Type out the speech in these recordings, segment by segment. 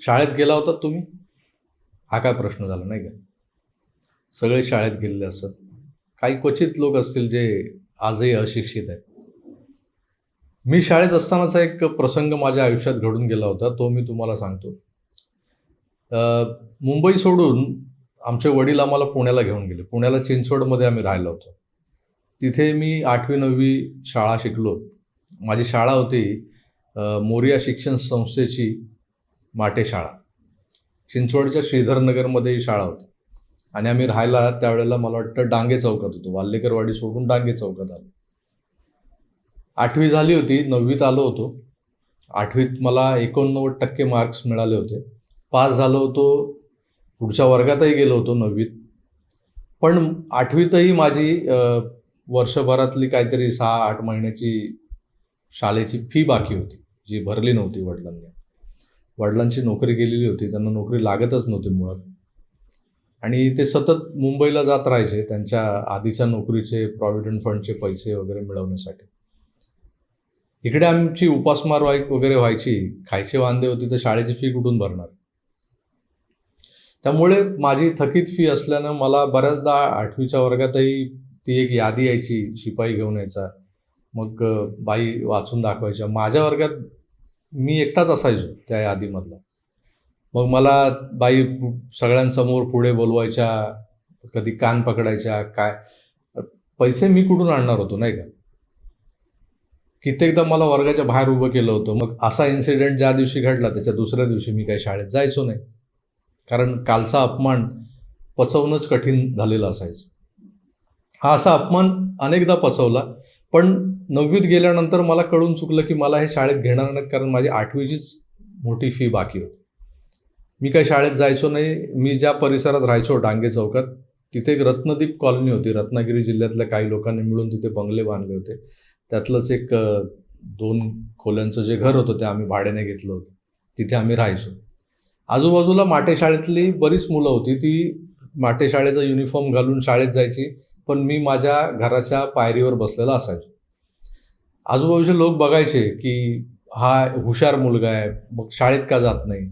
शाळेत गेला होता तुम्ही? हा काय प्रश्न झाला नाही का? सगळे शाळेत गेलेले असतात काही क्वचित लोक असतील जे आजही अशिक्षित आहेत. मी शाळेत असतानाचा एक प्रसंग माझ्या आयुष्यात घडून गेला होता तो मी तुम्हाला सांगतो. मुंबई सोडून आमचे वडील आम्हाला पुण्याला घेऊन गेले. पुण्याला चिंचवडमध्ये आम्ही राहिलो होतो. तिथे मी आठवी नववी शाळा शिकलो. माझी शाळा होती मोरिया शिक्षण संस्थेची माटे शाळा. चिंचवडच्या श्रीधरनगरमध्ये ही शाळा होती. आणि आम्ही राहायला त्यावेळेला मला वाटतं डांगे चौकात होतो. वाल्लेकरवाडी सोडून डांगे चौकात आलो. आठवी झाली होती नववीत आलो होतो. आठवीत मला एकोणनव्वद टक्के मार्क्स मिळाले होते. पास झालो होतो. पुढच्या वर्गातही गेलो होतो नववीत. पण आठवीतही माझी वर्षभरातली काहीतरी सहा आठ महिन्याची शाळेची फी बाकी होती जी भरली नव्हती वडिलांनी. वडिलांची नोकरी गेलेली होती त्यांना नोकरी लागतच नव्हती मुळात. आणि ते सतत मुंबईला जात राहायचे त्यांच्या आधीच्या नोकरीचे प्रॉव्हिडंट फंडचे पैसे वगैरे मिळवण्यासाठी. इकडे आमची उपासमार व्हाय वगैरे व्हायची खायचे वांदे होते तर शाळेची फी कुठून भरणार? त्यामुळे माझी थकीत फी असल्यानं मला बऱ्याचदा आठवीच्या वर्गातही ती एक यादी यायची शिपाई घेऊन यायचा. मग बाई वाचून दाखवायच्या. माझ्या वर्गात मी एकटाच असायचो त्या यादीमधला. मग मला बाई सगळ्यांसमोर पुढे बोलवायच्या कधी कान पकडायच्या काय? पैसे मी कुठून आणणार होतो नाही का? कित्येकदा मला वर्गाच्या बाहेर उभं केलं होतं. मग असा इन्सिडेंट ज्या दिवशी घडला त्याच्या दुसऱ्या दिवशी मी काही शाळेत जायचो नाही. कारण कालचा अपमान पचवणंच कठीण झालेलं असायचं. हा असा अपमान अनेकदा पचवला. पण नववीत गेल्यानंतर मला कळून चुकलं की मला हे शाळेत घेणार नाहीत कारण माझी आठवीचीच मोठी फी बाकी होती. मी काही शाळेत जायचो नाही. मी ज्या परिसरात राहायचो डांगे चौकात तिथे एक रत्नदीप कॉलनी होती. रत्नागिरी जिल्ह्यातल्या काही लोकांनी मिळून तिथे बंगले बांधले होते. त्यातलंच एक दोन खोल्यांचं जे घर होतं ते आम्ही भाड्याने घेतलं होतं. तिथे आम्ही राहायचो. आजूबाजूला माटे शाळेतली बरीच मुलं होती. ती माटे शाळेचा युनिफॉर्म घालून शाळेत जायची. पण मी माझ्या घराच्या पायरीवर बसलेला असायचो. आजूबाजूचे लोक बघायचे की हा हुशार मुलगा आहे मग शाळेत का जात नाही?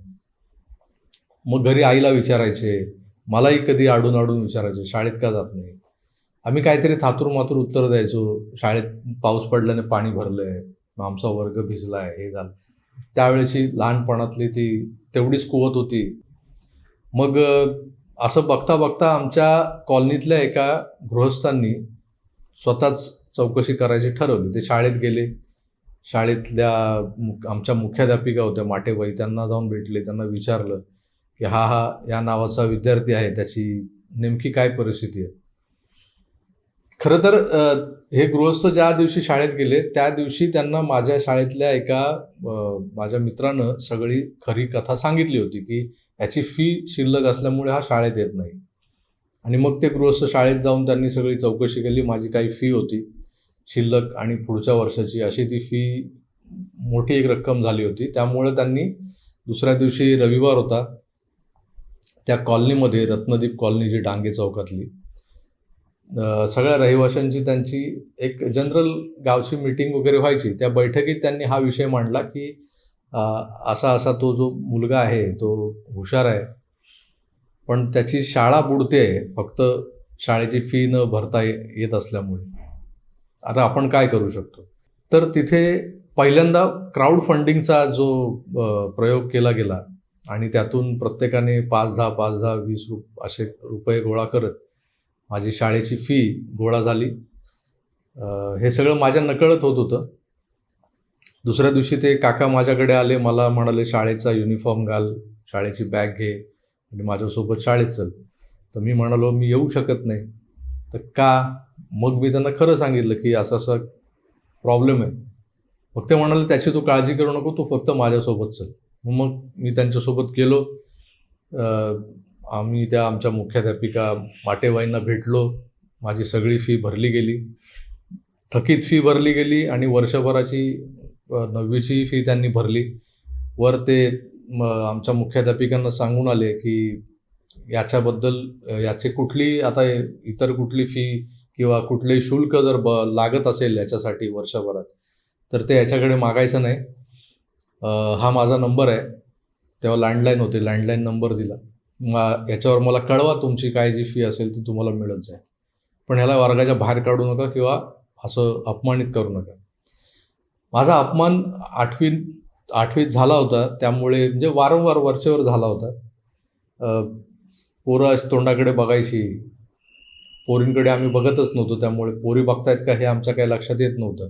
मग घरी आईला विचारायचे मलाही कधी आडून आडून विचारायचे शाळेत का जात नाही? आम्ही काहीतरी थातूर मातूर उत्तर द्यायचो शाळेत पाऊस पडल्याने पाणी भरलंय मग आमचा वर्ग भिजला आहे हे झालं. त्यावेळेची लहानपणातली ती तेवढीच कुवत होती. मग असं बघता बघता आमच्या कॉलनीतल्या एका गृहस्थांनी स्वतःच चौकशी करायची ठरवली. ते शाळेत गेले. शाळेतल्या आमच्या मुख्याध्यापिका होत्या माटेबाई. त्यांना जाऊन भेटले. त्यांना विचारलं की हा हा या नावाचा विद्यार्थी आहे. त्याची नेमकी काय परिस्थिती आहे? खरं तर हे गृहस्थ ज्या दिवशी शाळेत गेले त्या दिवशी त्यांना माझ्या शाळेतल्या एका माझ्या मित्रानं सगळी खरी कथा सांगितली होती की याची फी शिल्लक असल्यामुळे हा शाळेत येत नाही. आणि मग ते गृहस्थ शाळेत जाऊन त्यांनी सगळी चौकशी केली. माझी काही फी होती. शिल्लक आणि पुढच्या वर्षाची अशी ती फी मोठी एक रक्कम झाली होती. त्यामुळं त्यांनी दुसऱ्या दिवशी रविवार होता. त्या कॉलनीमध्ये रत्नदीप कॉलनी जी डांगे चौकातली. सगळ्या रहिवाशांची त्यांची एक जनरल गावची मीटिंग वगैरे व्हायची. त्या बैठकीत त्यांनी हा विषय मांडला की असा असा तो जो मुलगा आहे तो हुशार आहे. पण त्याची शाळा बुडते फक्त शाळेची फी न भरता ये- येत असल्यामुळे. आता आपण काय करू शकतो? तर तिथे पहिल्यांदा क्राऊड फंडिंगचा जो प्रयोग केला गेला आणि त्यातून प्रत्येकाने पाच दहा पाच दहा वीस रुप असे रुपये गोळा करत माझी शाळेची फी गोळा झाली. हे सगळं माझ्या नकळत होत होतं. दुसऱ्या दिवशी ते काका माझ्याकडे आले मला म्हणाले शाळेचा युनिफॉर्म घाल शाळेची बॅग घे आणि माझ्यासोबत शाळेत चल. तर मी म्हणालो मी येऊ शकत नाही. तर का? मग मी त्यांना खरं सांगितलं की असा असा प्रॉब्लेम आहे. फक्त ते म्हणाले त्याची तू काळजी करू नको तू फक्त माझ्यासोबत चल. मग मी त्यांच्यासोबत गेलो. आम्ही त्या आमच्या मुख्याध्यापिका माटेबाईंना भेटलो. माझी सगळी फी भरली गेली. थकीत फी भरली गेली आणि वर्षभराची नववीची फी त्यांनी भरली. वर ते आमच्या मुख्याध्यापिकांना सांगून आले की याच्याबद्दल याचे याची कुठली आता इतर कुठली फी किंवा कुठलंही शुल्क जर ब लागत असेल याच्यासाठी वर्षभरात तर ते याच्याकडे मागायचं नाही. हा माझा नंबर आहे. तेव्हा लँडलाईन होते. लँडलाईन नंबर दिला. मा याच्यावर मला कळवा तुमची काय जी फी असेल ती तुम्हाला मिळत जाईल. पण ह्याला वर्गाच्या बाहेर काढू नका किंवा असं अपमानित करू नका. माझा अपमान आठवीत आठवीत झाला होता. त्यामुळे म्हणजे वारंवार वरचेवर झाला होता. पोरं अशी तोंडाकडे बघायची. पोरींकडे आम्ही बघतच नव्हतो. त्यामुळे पोरी बघतायत का हे आमच्या काही लक्षात येत नव्हतं.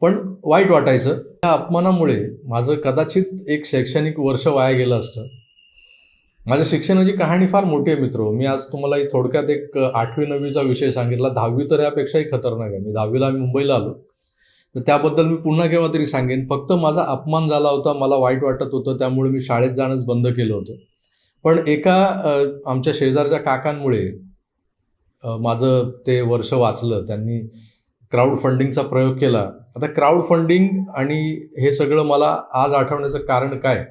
पण वाईट वाटायचं. त्या अपमानामुळे माझं कदाचित एक शैक्षणिक वर्ष वाया गेलं असतं. माझ्या शिक्षणाची कहाणी फार मोठी आहे मित्र. मी आज तुम्हाला थोडक्यात एक आठवी नववीचा विषय सांगितला. दहावी तर यापेक्षाही खतरनाक आहे. मी दहावीला मुंबईला आलो. तर त्याबद्दल मी पुन्हा केव्हा तरी सांगेन. फक्त माझा अपमान झाला होता मला वाईट वाटत होतं त्यामुळे मी शाळेत जाणंच बंद केलं होतं. पण एका आमच्या शेजारच्या काकांमुळे माझं ते वर्ष वाचलं त्यांनी क्राऊड फंडिंगचा प्रयोग केला. आता क्राऊड फंडिंग आणि हे सगळं मला आज आठवण्याचं कारण काय?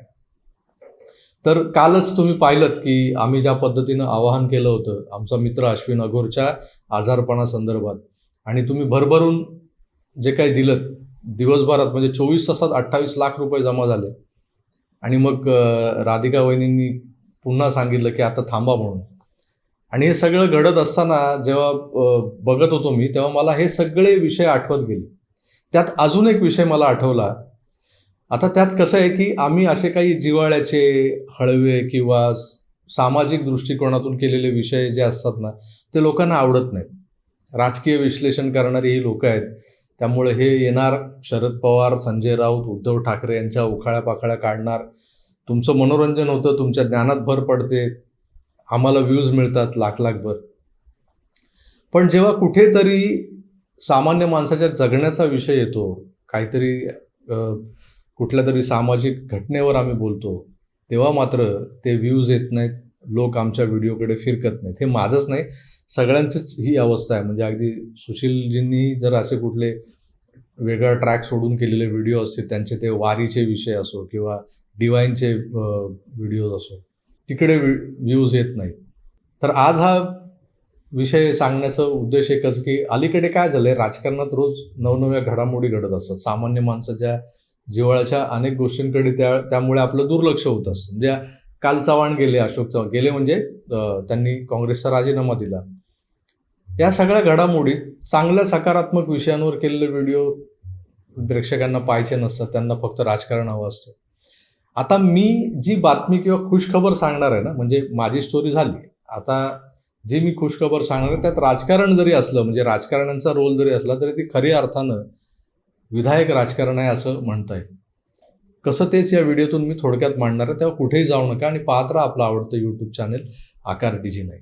तर कालच तुम्ही पाहिलं की आम्ही ज्या पद्धतीनं आवाहन केलं होतं आमचा मित्र अश्विन अघोरच्या आजारपणासंदर्भात आणि तुम्ही भरभरून जे काही दिलं दिवसभरात म्हणजे चोवीस तासात अठ्ठावीस लाख रुपये जमा झाले. आणि मग राधिका वहिनींनी पुन्हा सांगितलं की आता थांबा म्हणून. आणि हे सगळं घडत असताना जेव्हा बघत होतो मी तेव्हा मला हे सगळे विषय आठवत गेले. त्यात अजून एक विषय मला आठवला. आता त्यात कसं आहे की आम्ही असे काही जिव्हाळ्याचे हळवे किंवा सामाजिक दृष्टिकोनातून केलेले विषय जे असतात ना ते लोकांना आवडत नाहीत. राजकीय विश्लेषण करणारी ही लोकं आहेत. त्यामुळे हे येणार शरद पवार संजय राऊत उद्धव ठाकरे यांच्या उखाळ्या पाखाळ्या काढणार. तुमचं मनोरंजन होतं तुमच्या ज्ञानात भर पडते. आम्हाला व्ह्यूज मिळतात लाख लाखभर पण जेव्हा कुठेतरी सामान्य माणसाच्या जगण्याचा विषय येतो काहीतरी कुठल्या तरी सामाजिक घटनेवर आम्ही बोलतो तेव्हा मात्र ते व्ह्यूज येत नाहीत लोक आमच्या व्हिडिओकडे फिरकत नाहीत. हे माझंच नाही सगळ्यांचीच ही अवस्था आहे. म्हणजे अगदी सुशीलजींनी जर असे कुठले वेगळा ट्रॅक सोडून केलेले व्हिडिओ असतील त्यांचे ते वारीचे विषय असो किंवा डिवाईनचे व्हिडिओज असो तिकडे व्ह्यूज येत नाहीत तर आज हा विषय सांगण्याचा उद्देश एकच की अलीकडे काय झालंय? राजकारणात रोज नवनव्या घडामोडी घडत असतात. सामान्य माणसाच्या जिव्हाळ्याच्या अनेक गोष्टींकडे त्या त्यामुळे आपलं दुर्लक्ष होत असतं. म्हणजे काल चव्हाण गेले अशोक चव्हाण गेले म्हणजे त्यांनी काँग्रेसचा राजीनामा दिला. या सगळ्या घडामोडीत चांगल्या सकारात्मक विषयांवर केलेले व्हिडिओ प्रेक्षकांना पाहायचे नसतात त्यांना फक्त राजकारण हवं असतं. आता मी जी बातमी किंवा खुशखबर सांगणार आहे ना म्हणजे माझी स्टोरी झाली. आता जी मी खुशखबर सांगणार आहे त्यात राजकारण जरी असलं म्हणजे राजकारण्यांचा रोल जरी असला तरी ती खरी अर्थानं विधायक राजकारण आहे असं म्हणता येईल. कसं तेच या व्हिडिओतून मी थोडक्यात मांडणार आहे तेव्हा कुठेही जाऊ नका आणि पाहत राहा आपलं आवडतं यूट्यूब चॅनेल आकार डिजी नाही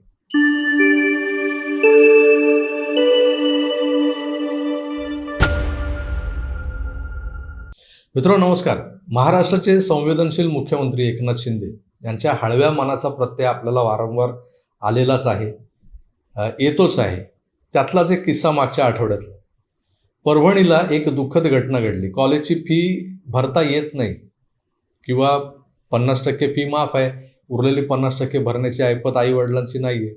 मित्र नमस्कार. महाराष्ट्राचे संवेदनशील मुख्यमंत्री एकनाथ शिंदे यांच्या हळव्या मनाचा प्रत्यय आपल्याला वारंवार आलेलाच आहे येतोच आहे. त्यातलाच एक किस्सा मागच्या आठवड्यातला. परभणीला एक दुःखद घटना घडली. कॉलेजची फी भरता येत नाही. किंवा पन्नास टक्के फी माफ आहे. उरलेली पन्नास टक्के भरण्याची ऐपत आई वडिलांची नाही आहे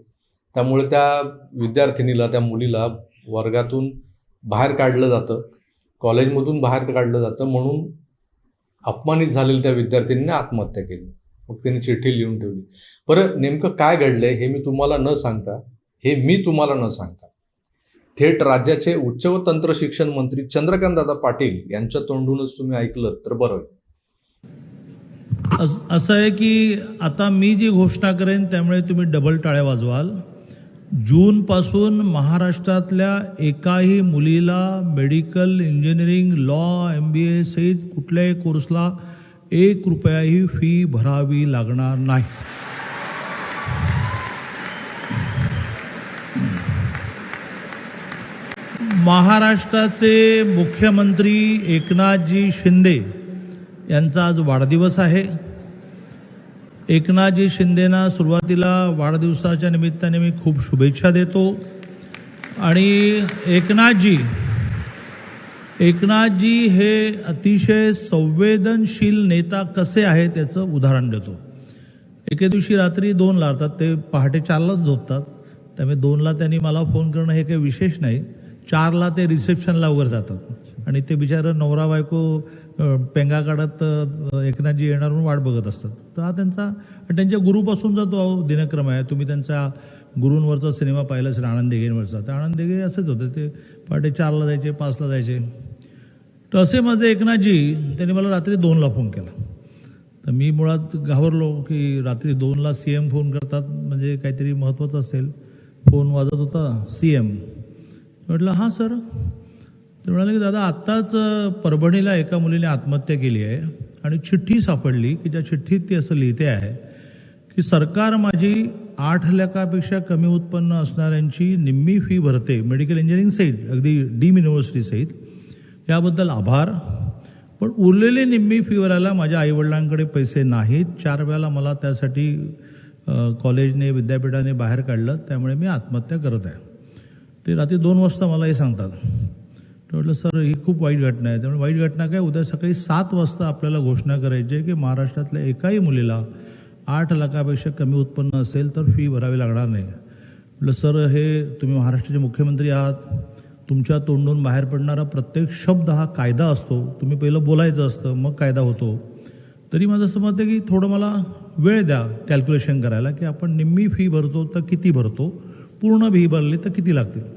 त्यामुळे त्या विद्यार्थिनीला त्या मुलीला वर्गातून बाहेर काढलं जातं. कॉलेजमधून बाहेर काढलं जातं. म्हणून अपमानित झालेल्या त्या विद्यार्थिनीने आत्महत्या केली. मग त्यांनी चिठ्ठी लिहून ठेवली. बरं नेमकं काय घडलंय हे मी तुम्हाला न सांगता हे मी तुम्हाला न सांगता थेट राज्याचे उच्च व तंत्र शिक्षण मंत्री चंद्रकांत दादा पाटील यांच्या तोंडूनच तुम्ही ऐकलं तर बरं असं आहे की आता मी जी घोषणा करेन त्यामुळे तुम्ही डबल टाळ्या वाजवाल. जूनपासून महाराष्ट्रातल्या एकाही मुलीला medical engineering law M B A सहित कुठल्याही कोर्सला एक रुपयाही फी भरावी लागणार नाही. महाराष्ट्राचे मुख्यमंत्री एकनाथजी शिंदे यांचा आज वाढदिवस आहे. एकनाथजी शिंदेना सुरुवातीला वाढदिवसाच्या निमित्ताने मी खूप शुभेच्छा देतो. आणि एकनाथजी एकनाथजी हे अतिशय संवेदनशील नेता कसे आहे त्याचं उदाहरण देतो. एके दिवशी रात्री दोनला अर्थात ते पहाटे चारलाच झोपतात त्यामुळे दोनला त्यांनी मला फोन करणं हे काही विशेष नाही. चारला ते रिसेप्शनला वगैरे जातात आणि ते बिचारं नवरा बायको पेंगा काढत एकनाथजी येणार म्हणून वाट बघत असतात. तर हा त्यांचा त्यांच्या गुरुपासूनचा तो दिनक्रम आहे. तुम्ही त्यांचा गुरूंवरचा सिनेमा पाहिला असेल आनंद देगेंवरचा. तर आनंद देगे असेच होते. ते पहाटे चारला जायचे पाचला जायचे. तर असे माझे एकनाथजी त्यांनी मला रात्री दोनला फोन केला. तर मी मुळात घाबरलो की रात्री दोनला सी एम फोन करतात म्हणजे काहीतरी महत्त्वाचं असेल. फोन वाजत होता सी एम. म्हटलं हां सर. ते म्हणाले की दादा आत्ताच परभणीला एका मुलीने आत्महत्या केली आहे आणि चिठ्ठी सापडली की ज्या चिठ्ठीत ती असं लिहिते आहे की सरकार माझी आठ लाखापेक्षा कमी उत्पन्न असणाऱ्यांची निम्मी फी भरते मेडिकल इंजिनिअरिंग सहित अगदी डीम युनिव्हर्सिटी सहित. याबद्दल आभार. पण उरलेली निम्मी फी भरायला माझ्या आईवडिलांकडे पैसे नाहीत. चार वेळेला मला त्यासाठी कॉलेजने विद्यापीठाने बाहेर काढलं. त्यामुळे मी आत्महत्या करत आहे. ते रात्री दोन वाजता मला हे सांगतात. तर म्हटलं सर ही खूप वाईट घटना आहे. त्यामुळे वाईट घटना काय? उद्या सकाळी सात वाजता आपल्याला घोषणा करायची आहे की महाराष्ट्रातल्या एकाही मुलीला आठ लाखापेक्षा कमी उत्पन्न असेल तर फी भरावी लागणार नाही. म्हटलं सर हे तुम्ही महाराष्ट्राचे मुख्यमंत्री आहात. तुमच्या तोंडून बाहेर पडणारा प्रत्येक शब्द हा कायदा असतो. तुम्ही पहिलं बोलायचं असतं मग कायदा होतो. तरी माझं असं मत आहे की थोडं मला वेळ द्या कॅल्क्युलेशन करायला की आपण निम्मी फी भरतो तर किती भरतो? पूर्ण फी भरली तर किती लागतील?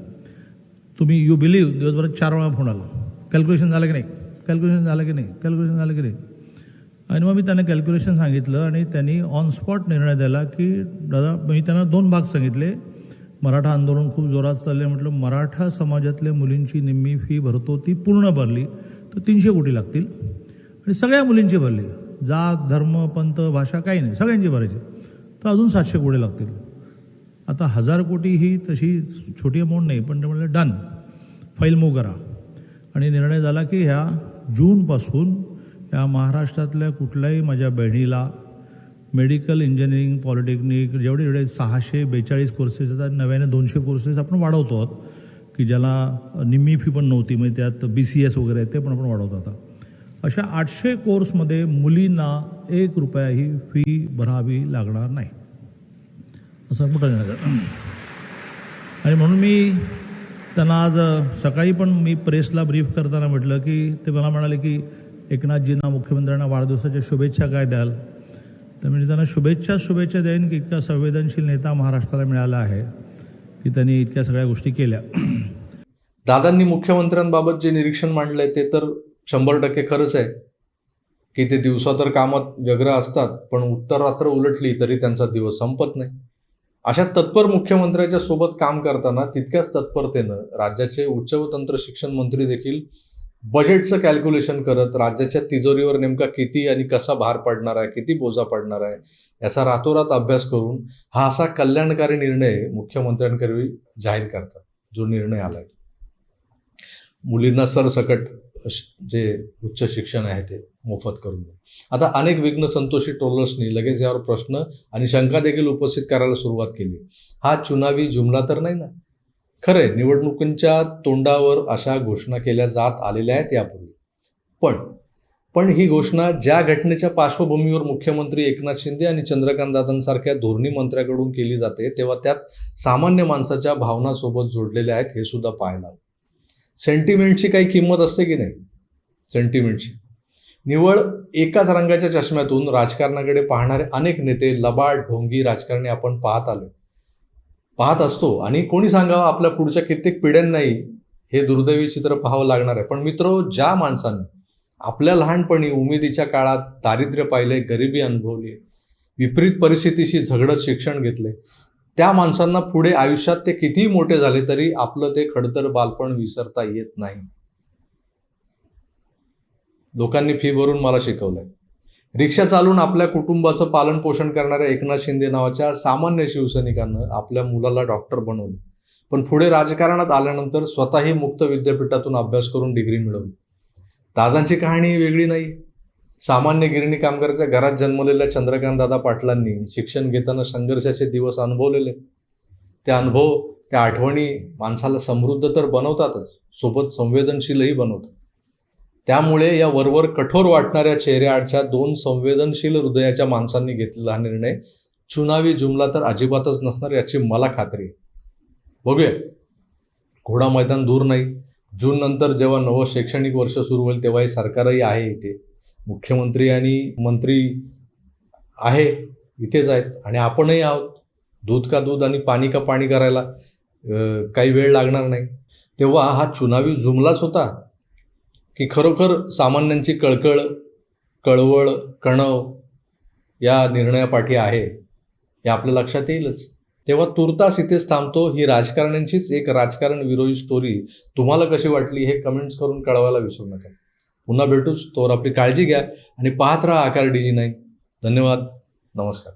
तुम्ही यू बिलीव्ह दिवसभरात चार वेळा फोन आला. कॅल्क्युलेशन झालं की नाही? कॅल्क्युलेशन झालं की नाही? कॅल्क्युलेशन झालं की नाही? आणि मग मी त्यांना कॅल्क्युलेशन सांगितलं आणि त्यांनी ऑन स्पॉट निर्णय दिला की दादा मी त्यांना दोन भाग सांगितले. मराठा आंदोलन खूप जोरात चालले म्हटलं मराठा समाजातल्या मुलींची निम्मी फी भरतो ती पूर्ण भरली तर तीनशे कोटी लागतील. आणि सगळ्या मुलींची भरली. जात धर्म पंथ भाषा काही नाही. सगळ्यांची भरायची. तर अजून सातशे कोटी लागतील. आता हजार कोटी ही तशी छोटी अमाऊंट नाही पण ते म्हणलं डन फाईल मूव करा. आणि निर्णय झाला की ह्या जूनपासून या महाराष्ट्रातल्या कुठल्याही माझ्या बहिणीला मेडिकल इंजिनिअरिंग पॉलिटेक्निक जेवढे जेवढे सहाशे बेचाळीस कोर्सेस आता नव्याने दोनशे कोर्सेस आपण वाढवतो आहोत की ज्याला निम्मी फी पण नव्हती म्हणजे त्यात बी सी एस वगैरे ते पण आपण वाढवतो आता. अशा आठशे कोर्समध्ये मुलींना एक रुपयाही फी भरावी लागणार नाही. असं कुठं निर्णय आणि म्हणून मी त्यांना आज सकाळी पण मी प्रेसला ब्रीफ करताना म्हटलं की ते मला म्हणाले की एकनाथजींना मुख्यमंत्र्यांना वाढदिवसाच्या शुभेच्छा काय द्याल? तर मी त्यांना शुभेच्छा शुभेच्छा देईन की इतका संवेदनशील नेता महाराष्ट्राला मिळाला आहे की त्यांनी इतक्या सगळ्या गोष्टी केल्या. दादांनी मुख्यमंत्र्यांबाबत जे निरीक्षण मांडलंय ते तर शंभर टक्के खरंच आहे. की ते दिवसा तर कामात व्यग्र असतात पण उत्तर रात्र उलटली तरी त्यांचा दिवस संपत नाही. अशा तत्पर मुख्यमंत्र्याच्या सोबत काम करताना तितक्याच तत्परतेनं राज्याचे उच्च व तंत्र शिक्षण मंत्री देखील बजेटचं कॅल्क्युलेशन करत राज्याच्या तिजोरीवर नेमका किती आणि कसा भार पडणार आहे किती बोजा पडणार आहे याचा रातोरात अभ्यास करून हा असा कल्याणकारी निर्णय मुख्यमंत्र्यांकरवी जाहीर करतात जो निर्णय आलाय. मुलींना सरसकट जे उच्च शिक्षण आहे ते. मोफत करून द्या आता अनेक विघ्न संतोषी ट्रोलर्सनी लगेच यावर प्रश्न आणि शंका देखील उपस्थित करायला सुरुवात केली. हा चुनावी जुमला तर नाही ना? खरंय निवडणुकींच्या तोंडावर अशा घोषणा केल्या जात आलेल्या आहेत यापूर्वी. पण पण ही घोषणा ज्या घटनेच्या पार्श्वभूमीवर मुख्यमंत्री एकनाथ शिंदे आणि चंद्रकांत दादांसारख्या धोरणी मंत्र्याकडून केली जाते तेव्हा त्यात सामान्य माणसाच्या भावनासोबत जोडलेल्या आहेत हे सुद्धा पाहायला. सेंटिमेंटची काही किंमत असते की नाही? सेंटिमेंटची निवळ एकाच रंगाच्या चष्म्यातून राजकारणाकडे पाहणारे अनेक नेते लबाड ढोंगी राजकारणी आपण पाहत आलो पाहत असतो. आणि कोणी सांगावं आपल्या पुढच्या कित्येक पिढ्यांनाही हे दुर्दैवी चित्र पाहावं लागणार आहे. पण मित्र ज्या माणसांनी आपल्या लहानपणी उमेदीच्या काळात दारिद्र्य पाहिले गरिबी अनुभवली विपरीत परिस्थितीशी झगडत शिक्षण घेतले त्या माणसांना पुढे आयुष्यात ते कितीही मोठे झाले तरी आपलं ते खडतर बालपण विसरता येत नाही. लोकांनी फी भरून मला शिकवलंय. रिक्षा चालून आपल्या कुटुंबाचं पालन पोषण करणाऱ्या एकनाथ शिंदे नावाच्या सामान्य शिवसैनिकांना आपल्या मुलाला डॉक्टर बनवलं. पण पुढे राजकारणात आल्यानंतर स्वतःही मुक्त विद्यापीठातून अभ्यास करून डिग्री मिळवली. दादांची कहाणी वेगळी नाही. सामान्य गिरणी कामगाराच्या घरात जन्मलेल्या चंद्रकांत दादा पाटलांनी शिक्षण घेताना संघर्षाचे दिवस अनुभवलेले. ते अनुभव त्या आठवणी माणसाला समृद्ध तर बनवतातच सोबत संवेदनशीलही बनवतात. त्यामुळे या वरवर कठोर वाटणाऱ्या चेहऱ्याआडच्या दोन संवेदनशील हृदयाच्या माणसांनी घेतलेला हा निर्णय चुनावी जुमला तर अजिबातच नसणार याची मला खात्री आहे. बघूया. घोडा मैदान दूर नाही. जून नंतर जेव्हा नवं शैक्षणिक वर्ष सुरू होईल तेव्हाही सरकारही आहे इथे. मुख्यमंत्री आणि मंत्री आहे इथेच आहेत. आणि आपणही आहोत. दूध का दूध आणि पाणी का पाणी करायला काही वेळ लागणार नाही. तेव्हा हा चुनावी जुमलाच होता. की खरोखर सामान्यांची कळकळ कळवळ कणव या निर्णयापाठी आहे हे आपल्या लक्षात येईलच. तेव्हा तुर्तास इथेच थांबतो ही राजकारण्यांचीच एक राजकारण विरोधी स्टोरी तुम्हाला कशी वाटली हे कमेंट्स करून कळवायला विसरू नका. पुन्हा भेटूच तोवर आपली काळजी घ्या आणि पाहत राहा आकार डीजी नाही धन्यवाद नमस्कार.